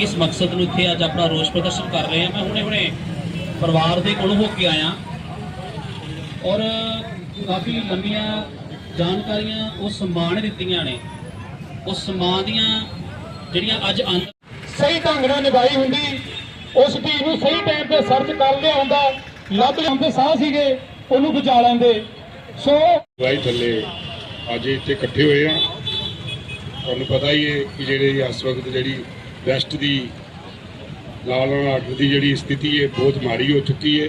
ਕਿਸ ਮਕਸਦ ਨੂੰ ਇੱਥੇ ਅੱਜ ਆਪਣਾ ਰੋਸ ਪ੍ਰਦਰਸ਼ਨ ਕਰ ਰਹੇ ਹਾਂ। ਮੈਂ ਹੁਣੇ ਹੁਣੇ ਪਰਿਵਾਰ ਦੇ ਕੋਲੋਂ ਹੋ ਕੇ ਆਇਆ। ਔਰ ਕਾਫੀ ਲੰਮੀਆਂ ਜਾਣਕਾਰੀਆਂ ਉਹ ਸਮਾਨ ਦਿੱਤੀਆਂ ਨੇ। ਉਸ ਸਮਾਨ ਦੀਆਂ ਜਿਹੜੀਆਂ ਅੱਜ ਅੰਤ ਸਹੀ ਢੰਗ ਨਾਲ ਨਿਭਾਈ ਹੁੰਦੀ। ਉਸ ਧੀ ਨੂੰ ਸਹੀ ਟਾਈਮ ਤੇ ਸਰਚ ਕਰ ਲਿਆ ਹੁੰਦਾ ਲੱਭ ਜਾਂਦੇ ਸਾਹ ਸੀਗੇ ਉਹਨੂੰ ਬਚਾ ਲੈਂਦੇ। ਸੋ ਵਾਈ ਥੱਲੇ ਅੱਜ ਇੱਥੇ ਇਕੱਠੇ ਹੋਏ ਆ। ਤੁਹਾਨੂੰ ਪਤਾ ਹੀ ਹੈ ਕਿ ਜਿਹੜੇ ਇਸ ਵਕਤ ਜਿਹੜੀ ਵੈਸਟ ਦੀ ਲਾਲ ਆਰਡਰ ਦੀ ਜਿਹੜੀ ਸਥਿਤੀ ਹੈ ਬਹੁਤ ਮਾੜੀ ਹੋ ਚੁੱਕੀ ਹੈ।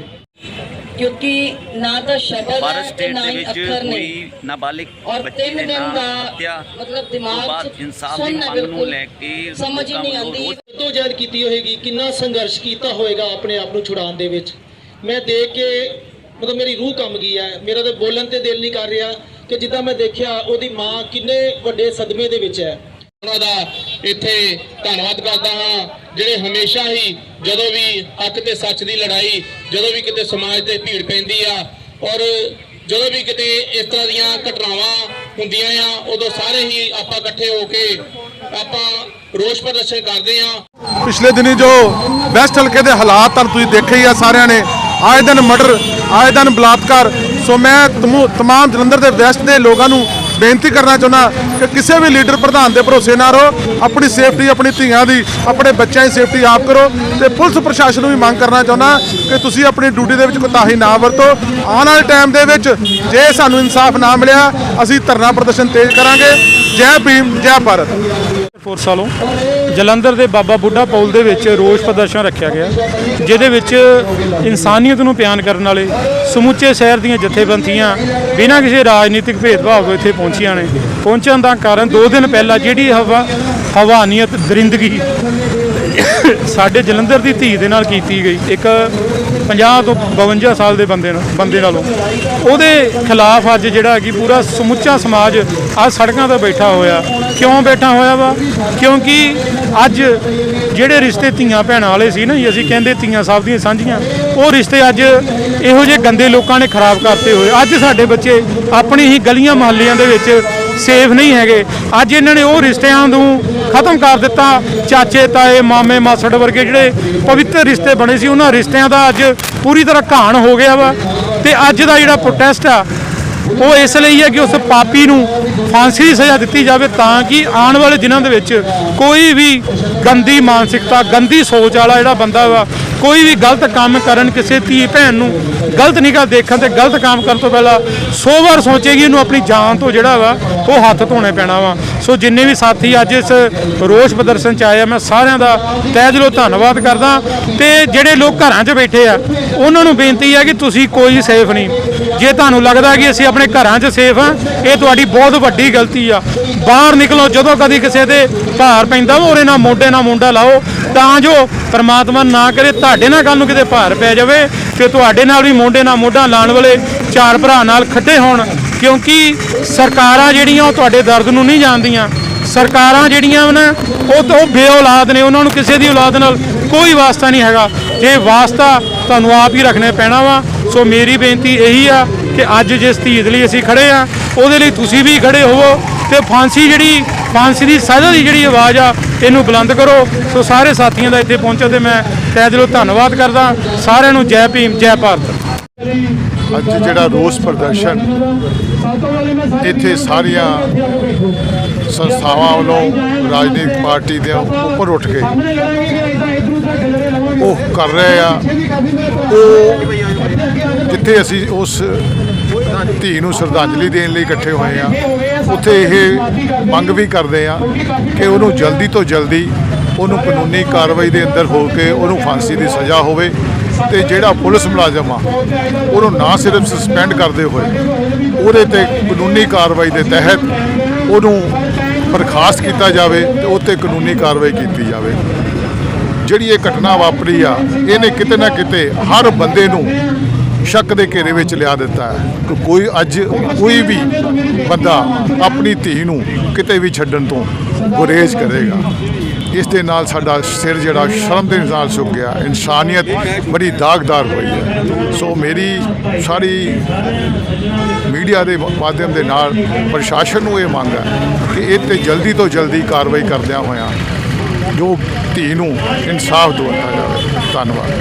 ਕਿਉਂਕਿ ਨਾ ਤਾਂ ਸ਼ਬਦ ਭਾਰਤ ਹੈ ਤੇ ਸਟੇਟ ਨਾ ਦੇ ਹੀ ਵਿੱਚ ਅੱਖਰ ਨੇ। ਕੋਈ ਨਾਬਾਲਿਗ ਔਰ ਬੱਚੇ ਤਿੰਨ ਦੇ ਦਿਨ ਨਾਲ ਦਾ ਹੱਤਿਆ ਮਤਲਬ ਤੋਂ ਦਿਮਾਗ ਬਾਅਦ ਚ ਇਨਸਾਫ ਦੀ ਸੁਣਨਾ ਮੰਗ ਨੂੰ ਬਿਲਕੁਲ ਲੈ ਕੇ ਸਮਝ ਹੀ ਲੋਕਾਂ ਨਹੀਂ ਵੱਲੋਂ ਆਉਂਦੀ। ਰੋਸ ਤੋਂ ਜਹਿਦ ਕੀਤੀ ਹੋਏਗੀ ਕਿੰਨਾ ਸੰਘਰਸ਼ ਕੀਤਾ ਹੋਏਗਾ ਆਪਣੇ ਆਪ ਨੂੰ ਛੁਡਾਉਣ ਦੇ ਵਿੱਚ? ਮੈਂ ਦੇਖ ਕੇ ਮਤਲਬ ਮੇਰੀ ਰੂਹ ਕੰਬ ਗਈ ਹੈ ਮੇਰਾ ਤੇ ਬੋਲਣ ਤੇ ਦਿਲ ਨਹੀਂ ਕਰ ਰਿਹਾ ਕਿ ਜਿੱਦਾਂ ਮੈਂ ਦੇਖਿਆ ਉਹਦੀ ਮਾਂ ਕਿੰਨੇ ਵੱਡੇ ਸਦਮੇ ਦੇ ਵਿੱਚ ਹੈ। ਉਹਨਾਂ ਦਾ ਇੱਥੇ ਧੰਨਵਾਦ ਕਰਦਾ ਹਾਂ, ਜਿਹੜੇ ਹਮੇਸ਼ਾ ਹੀ ਜਦੋਂ ਵੀ ਹੱਕ ਤੇ ਸੱਚ ਦੀ ਲੜਾਈ, ਜਦੋਂ ਵੀ ਕਿਤੇ ਸਮਾਜ ਤੇ ਭੀੜ ਪੈਂਦੀ ਆ, ਔਰ ਜਦੋਂ ਵੀ ਕਿਤੇ ਇਸ ਤਰ੍ਹਾਂ ਦੀਆਂ ਘਟਨਾਵਾਂ ਹੁੰਦੀਆਂ ਆ, ਉਦੋਂ ਸਾਰੇ ਹੀ ਆਪਾਂ ਇਕੱਠੇ ਹੋ ਕੇ ਆਪਾਂ ਰੋਸ ਪ੍ਰਦਰਸ਼ਨ ਕਰਦੇ ਆ ਪਿਛਲੇ ਦਿਨੀ ਜੋ ਵੈਸਟ ਹਲਕੇ ਦੇ ਹਾਲਾਤ ਤਾਂ ਤੁਸੀਂ ਦੇਖੇ ਹੀ ਆ ਸਾਰਿਆਂ ਨੇ, ਆਏ ਦਿਨ ਮਰਡਰ, ਆਏ ਦਿਨ ਬਲਾਤਕਾਰ, ਸੋ ਮੈਂ ਤਮਾਮ ਜਲੰਧਰ ਦੇ ਵੈਸਟ ਦੇ ਲੋਕਾਂ ਨੂੰ ਬੇਨਤੀ ਕਰਨਾ ਚਾਹੁੰਦਾ ਕਿ ਕਿਸੇ ਵੀ ਲੀਡਰ ਪ੍ਰਧਾਨ ਦੇ ਭਰੋਸੇ ਨਾ ਰਹੋ, ਆਪਣੀ ਸੇਫਟੀ ਆਪਣੀ ਧੀਆਂ ਦੀ, ਆਪਣੇ ਬੱਚਿਆਂ ਦੀ ਸੇਫਟੀ ਆਪ ਕਰੋ ਤੇ ਪੁਲਿਸ ਪ੍ਰਸ਼ਾਸਨ ਨੂੰ ਵੀ ਮੰਗ ਕਰਨਾ ਚਾਹੁੰਦਾ ਕਿ ਤੁਸੀਂ ਆਪਣੀ ਡਿਊਟੀ ਦੇ ਵਿੱਚ ਕੋਤਾਹੀ ਨਾ ਵਰਤੋ। ਆਉਣ ਵਾਲੇ ਟਾਈਮ ਦੇ ਵਿੱਚ ਜੇ ਸਾਨੂੰ ਇਨਸਾਫ ਨਾ ਮਿਲਿਆ, ਅਸੀਂ ਧਰਨਾ ਪ੍ਰਦਰਸ਼ਨ ਤੇਜ਼ ਕਰਾਂਗੇ। ਜੈ ਭੀਮ, ਜੈ ਭਾਰਤ। ਫੋਰਸ ਵੱਲੋਂ। ਜਲੰਧਰ ਦੇ ਬਾਬਾ ਬੁੱਢਾ ਪੁਲ ਦੇ ਵਿੱਚ ਰੋਸ ਪ੍ਰਦਰਸ਼ਨ ਰੱਖਿਆ ਗਿਆ, ਜਿਹਦੇ ਵਿੱਚ ਇਨਸਾਨੀਅਤ ਨੂੰ ਬਿਆਨ ਕਰਨ ਵਾਲੇ ਸਮੁੱਚੇ ਸ਼ਹਿਰ ਦੀਆਂ ਜਥੇਬੰਦੀਆਂ ਬਿਨਾਂ ਕਿਸੇ ਰਾਜਨੀਤਿਕ ਭੇਦਭਾਵ ਤੋਂ ਇੱਥੇ ਪਹੁੰਚੀਆਂ ਨੇ। ਪਹੁੰਚਣ ਦਾ ਕਾਰਨ 2 ਦਿਨ ਪਹਿਲਾਂ ਜਿਹੜੀ ਹਵਾ, ਹਵਾਨੀਅਤ, ਦਰਿੰਦਗੀ ਸਾਡੇ ਜਲੰਧਰ ਦੀ ਧੀ ਦੇ ਨਾਲ ਕੀਤੀ ਗਈ, ਇੱਕ 50 ਤੋਂ 52 ਸਾਲ ਦੇ ਬੰਦੇ ਨਾਲ, ਬੰਦੇ ਨਾਲੋਂ। ਉਹਦੇ ਖਿਲਾਫ ਅੱਜ ਜਿਹੜਾ ਕਿ ਪੂਰਾ ਸਮੁੱਚਾ ਸਮਾਜ ਅੱਜ ਸੜਕਾਂ ਤੇ ਬੈਠਾ ਹੋਇਆ ਕਿਉਂ ਬੈਠਾ ਹੋਇਆ ਵਾ? ਕਿਉਂਕਿ ਅੱਜ ਜਿਹੜੇ ਰਿਸ਼ਤੇ ਧੀਆਂ ਭੈਣਾਂ ਵਾਲੇ ਸੀ ਨਾ ਜੀ, ਅਸੀਂ ਕਹਿੰਦੇ ਧੀਆਂ ਸਭ ਦੀਆਂ ਸਾਂਝੀਆਂ, ਉਹ ਰਿਸ਼ਤੇ ਅੱਜ ਇਹੋ ਜਿਹੇ ਗੰਦੇ ਲੋਕਾਂ ਨੇ ਖਰਾਬ ਕਰਤੇ ਹੋਏ। ਅੱਜ ਸਾਡੇ ਬੱਚੇ ਆਪਣੀ ਹੀ ਗਲੀਆਂ ਮੁਹੱਲਿਆਂ ਦੇ ਵਿੱਚ ਸੇਫ ਨਹੀਂ ਹੈਗੇ। ਅੱਜ ਇਹਨਾਂ ਨੇ ਉਹ ਰਿਸ਼ਤਿਆਂ ਨੂੰ ਖਤਮ ਕਰ ਦਿੱਤਾ। ਚਾਚੇ, ਤਾਏ, ਮਾਮੇ, ਮਾਸੜ ਵਰਗੇ ਜਿਹੜੇ ਪਵਿੱਤਰ ਰਿਸ਼ਤੇ ਬਣੇ ਸੀ, ਉਹਨਾਂ ਰਿਸ਼ਤਿਆਂ ਦਾ ਅੱਜ ਪੂਰੀ ਤਰ੍ਹਾਂ ਘਾਣ ਹੋ ਗਿਆ ਵਾ। ਤੇ ਅੱਜ ਦਾ ਜਿਹੜਾ ਪ੍ਰੋਟੈਸਟ ਆ ਉਹ ਇਸ ਲਈ ਹੈ ਕਿ ਉਸ ਪਾਪੀ ਨੂੰ ਫਾਂਸੀ ਦੀ ਸਜ਼ਾ ਦਿੱਤੀ ਜਾਵੇ ਤਾਂ ਕਿ ਆਉਣ ਵਾਲੇ ਦਿਨਾਂ ਦੇ ਵਿੱਚ ਕੋਈ ਵੀ ਗੰਦੀ ਮਾਨਸਿਕਤਾ, ਗੰਦੀ ਸੋਚ ਵਾਲਾ ਜਿਹੜਾ ਬੰਦਾ ਵਾ, ਕੋਈ ਵੀ ਗਲਤ ਕੰਮ ਕਰਨ, ਕਿਸੇ ਧੀ ਭੈਣ ਨੂੰ ਗਲਤ ਨਿਗਾਹ ਦੇਖਣ ਤੇ ਗਲਤ ਕੰਮ ਕਰਨ ਤੋਂ ਪਹਿਲਾਂ 100 ਵਾਰ ਸੋਚੇਗੀ ਇਹਨੂੰ ਆਪਣੀ ਜਾਨ ਤੋਂ ਜਿਹੜਾ ਵਾ, ਉਹ ਹੱਥ ਧੋਣੇ ਪੈਣਾ ਵਾ। ਸੋ ਜਿੰਨੇ ਵੀ ਸਾਥੀ ਅੱਜ ਇਸ ਰੋਸ ਪ੍ਰਦਰਸ਼ਨ ਚ ਆਏ ਆ, ਮੈਂ ਸਾਰਿਆਂ ਦਾ ਤਹਿ ਦਿਲੋਂ ਧੰਨਵਾਦ ਕਰਦਾ। ਤੇ ਜਿਹੜੇ ਲੋਕ ਘਰਾਂ 'ਚ ਬੈਠੇ ਆ, ਉਹਨਾਂ ਨੂੰ ਬੇਨਤੀ ਆ ਕਿ ਤੁਸੀਂ ਕੋਈ ਸੇਫ ਨਹੀਂ। ਜੇ ਤੁਹਾਨੂੰ ਲੱਗਦਾ ਕਿ ਅਸੀਂ ਆਪਣੇ ਘਰਾਂ 'ਚ ਸੇਫ ਆ ਇਹ ਤੁਹਾਡੀ ਬਹੁਤ ਵੱਡੀ ਗਲਤੀ ਆ। ਬਾਹਰ ਨਿਕਲੋ, ਜਦੋਂ ਕਦੀ ਕਿਸੇ ਦੇ ਭਾਰ ਪੈਂਦਾ ਵਾ ਉਹਦੇ ਨਾਲ ਮੋਢੇ ਨਾਲ ਮੁੰਡਾ ਲਾਓ। ਤਾਂ ਜੋ ਪਰਮਾਤਮਾ ਨਾ ਕਰੇ, ਤੁਹਾਡੇ ਨਾਲ ਕੱਲ ਨੂੰ ਕਿਤੇ ਭਾਰ ਪੈ ਜਾਵੇ, ਤੇ ਤੁਹਾਡੇ ਨਾਲ ਵੀ ਮੋਢੇ ਨਾਲ ਮੋਢਾ ਲਾਣ ਵਾਲੇ ਚਾਰ ਭਰਾ ਨਾਲ ਖੱਡੇ ਹੋਣ। ਕਿਉਂਕਿ ਸਰਕਾਰਾਂ ਜਿਹੜੀਆਂ, ਉਹ ਤੁਹਾਡੇ ਦਰਦ ਨੂੰ ਨਹੀਂ ਜਾਣਦੀਆਂ। ਸਰਕਾਰਾਂ ਜਿਹੜੀਆਂ ਨੇ, ਉਹ ਤਾਂ ਉਹ ਬੇਔਲਾਦ ਨੇ, ਉਹਨਾਂ ਨੂੰ ਕਿਸੇ ਦੀ ਔਲਾਦ ਨਾਲ ਕੋਈ ਵਾਸਤਾ ਨਹੀਂ ਹੈਗਾ। ਜੇ ਵਾਸਤਾ ਤੁਹਾਨੂੰ ਆਪ ਹੀ ਰੱਖਣੇ ਪੈਣਾ ਵਾ ਸੋ ਮੇਰੀ ਬੇਨਤੀ ਇਹੀ ਆ ਕਿ ਅੱਜ ਜਿਸ ਧੀ ਦੇ ਲਈ ਅਸੀਂ ਖੜੇ ਆ, ਉਹਦੇ ਲਈ ਤੁਸੀਂ ਵੀ ਖੜੇ ਹੋਵੋ ਤੇ ਫਾਂਸੀ ਜਿਹੜੀ, ਫਾਂਸੀ ਦੀ ਸਜ਼ਾ ਦੀ ਜਿਹੜੀ ਆਵਾਜ਼ ਆ, ਇਹਨੂੰ ਬੁਲੰਦ ਕਰੋ। ਸੋ ਸਾਰੇ ਸਾਥੀਆਂ ਦਾ ਇੱਥੇ ਪਹੁੰਚੋ ਤੇ ਮੈਂ ਤਹਿ ਦਿਲੋਂ ਧੰਨਵਾਦ ਕਰਦਾ। ਸਾਰਿਆਂ ਨੂੰ ਜੈ ਭੀਮ, ਜੈ ਭਾਰਤ। ਅੱਜ ਜਿਹੜਾ ਰੋਸ ਪ੍ਰਦਰਸ਼ਨ, ਇੱਥੇ ਸਾਰੀਆਂ ਸੰਸਥਾਵਾਂ ਵੱਲੋਂ ਰਾਜਨੀਤਿਕ ਪਾਰਟੀ ਦੇ ਉੱਪਰ ਉੱਠ ਕੇ ਉਹ ਕਰ ਰਹੇ ਆ। ਉਹ ਜਿੱਥੇ ਅਸੀਂ ਉਸ ਧੀ ਨੂੰ ਸ਼ਰਧਾਂਜਲੀ ਦੇਣ ਲਈ ਇਕੱਠੇ ਹੋਏ ਆ, ਉੱਥੇ ਇਹ ਮੰਗ ਵੀ ਕਰਦੇ ਆ ਕਿ ਉਹਨੂੰ ਜਲਦੀ ਤੋਂ ਜਲਦੀ ਉਹਨੂੰ ਕਾਨੂੰਨੀ ਕਾਰਵਾਈ ਦੇ ਅੰਦਰ ਹੋ ਕੇ ਉਹਨੂੰ ਫਾਂਸੀ ਦੀ ਸਜ਼ਾ ਹੋਵੇ ਤੇ ਜਿਹੜਾ ਪੁਲਿਸ ਮੁਲਾਜ਼ਮ ਆ, ਉਹਨੂੰ ਨਾ ਸਿਰਫ ਸਸਪੈਂਡ ਕਰਦੇ ਹੋਏ ਉਹਦੇ ਤੇ ਕਾਨੂੰਨੀ ਕਾਰਵਾਈ ਦੇ ਤਹਿਤ ਉਹਨੂੰ ਬਰਖਾਸਤ ਕੀਤਾ ਜਾਵੇ ਤੇ ਉਹ ਕਾਨੂੰਨੀ ਕਾਰਵਾਈ ਕੀਤੀ ਜਾਵੇ। ਜਿਹੜੀ ਇਹ ਘਟਨਾ ਵਾਪਰੀ ਆ, ਇਹਨੇ ਕਿਤੇ ਨਾ ਕਿਤੇ ਹਰ ਬੰਦੇ ਨੂੰ ਸ਼ੱਕ ਦੇ ਘੇਰੇ ਵਿੱਚ ਲਿਆ ਦਿੱਤਾ ਹੈ ਕਿ ਕੋਈ ਅੱਜ ਕੋਈ ਵੀ ਬੰਦਾ ਆਪਣੀ ਧੀ ਨੂੰ ਕਿਤੇ ਵੀ ਛੱਡਣ ਤੋਂ ਗੁਰੇਜ਼ ਕਰੇਗਾ। ਇਸ ਦੇ ਨਾਲ ਸਾਡਾ ਸਿਰ ਜਿਹੜਾ ਸ਼ਰਮ ਦੇ ਨਾਲ ਸੁੱਕ ਗਿਆ, ਇਨਸਾਨੀਅਤ ਬੜੀ ਦਾਗਦਾਰ ਹੋਈ ਹੈ। ਸੋ ਮੇਰੀ ਸਾਰੀ ਮੀਡੀਆ ਦੇ ਮਾਧਿਅਮ ਦੇ ਨਾਲ ਪ੍ਰਸ਼ਾਸਨ ਨੂੰ ਇਹ ਮੰਗ ਹੈ ਕਿ ਇਹ ਤੇ ਜਲਦੀ ਤੋਂ ਜਲਦੀ ਕਾਰਵਾਈ ਕਰਦਿਆਂ ਹੋਇਆਂ ਜੋ ਧੀ ਨੂੰ ਇਨਸਾਫ ਦਿਵਾਇਆ ਜਾਵੇ। ਧੰਨਵਾਦ।